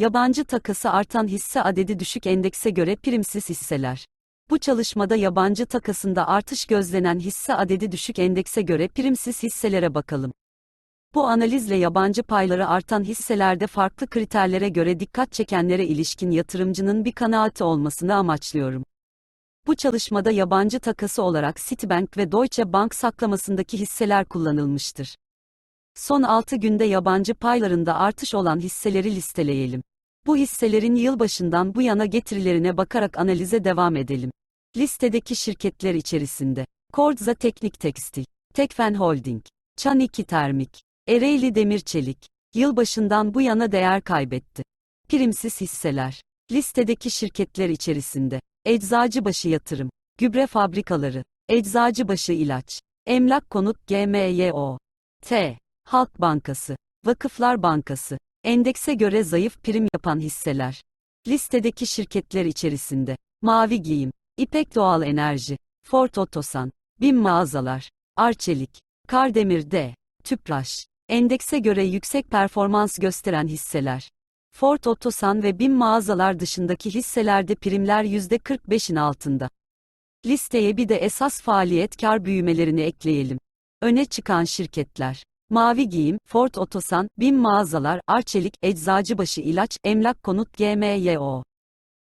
Yabancı takası artan hisse adedi düşük endekse göre primsiz hisseler. Bu çalışmada yabancı takasında artış gözlenen hisse adedi düşük endekse göre primsiz hisselere bakalım. Bu analizle yabancı payları artan hisselerde farklı kriterlere göre dikkat çekenlere ilişkin yatırımcının bir kanaati olmasını amaçlıyorum. Bu çalışmada yabancı takası olarak Citibank ve Deutsche Bank saklamasındaki hisseler kullanılmıştır. Son 6 günde yabancı paylarında artış olan hisseleri listeleyelim. Bu hisselerin yılbaşından bu yana getirilerine bakarak analize devam edelim. Listedeki şirketler içerisinde Kordza Teknik Tekstil, Tekfen Holding, Çaniki Termik, Ereğli Demir Çelik, yılbaşından bu yana değer kaybetti. Primsiz hisseler. Listedeki şirketler içerisinde Eczacıbaşı Yatırım, Gübre Fabrikaları, Eczacıbaşı İlaç, Emlak Konut GMYO, T, Halk Bankası, Vakıflar Bankası, endekse göre zayıf prim yapan hisseler. Listedeki şirketler içerisinde Mavi Giyim, İpek Doğal Enerji, Ford Otosan, BİM Mağazalar, Arçelik, Kardemir D, Tüpraş, endekse göre yüksek performans gösteren hisseler. Ford Otosan ve BİM mağazalar dışındaki hisselerde primler %45'in altında. Listeye bir de esas faaliyet kar büyümelerini ekleyelim. Öne çıkan şirketler. Mavi Giyim, Ford Otosan, BİM mağazalar, Arçelik, Eczacıbaşı İlaç, Emlak Konut GMYO.